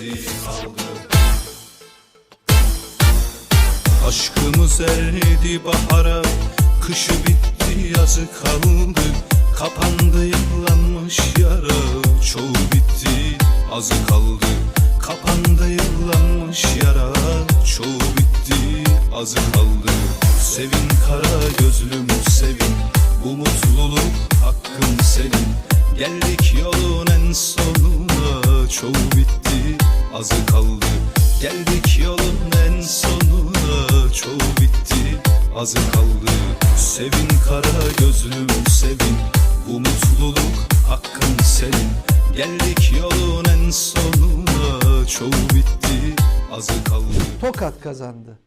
kaldı. Aşkımız erdi bahara Kışı bitti yazı kaldı. Kapandı yıllanmış yara Çoğu bitti azı kaldı. Kapandı yıllanmış yara Çoğu bitti azı kaldı. Sevin kara gözlüm sevin. Bu mutluluk hakkın senin. Geldik yolun en sonuna Çoğu bitti azı kaldı. Geldik yolun en sonuna Çoğu bitti azı kaldı. Sevin kara gözlüm sevin. Bu mutluluk hakkın senin. Geldik yolun en sonuna Çoğu bitti azı kaldı. Tokat kazandı.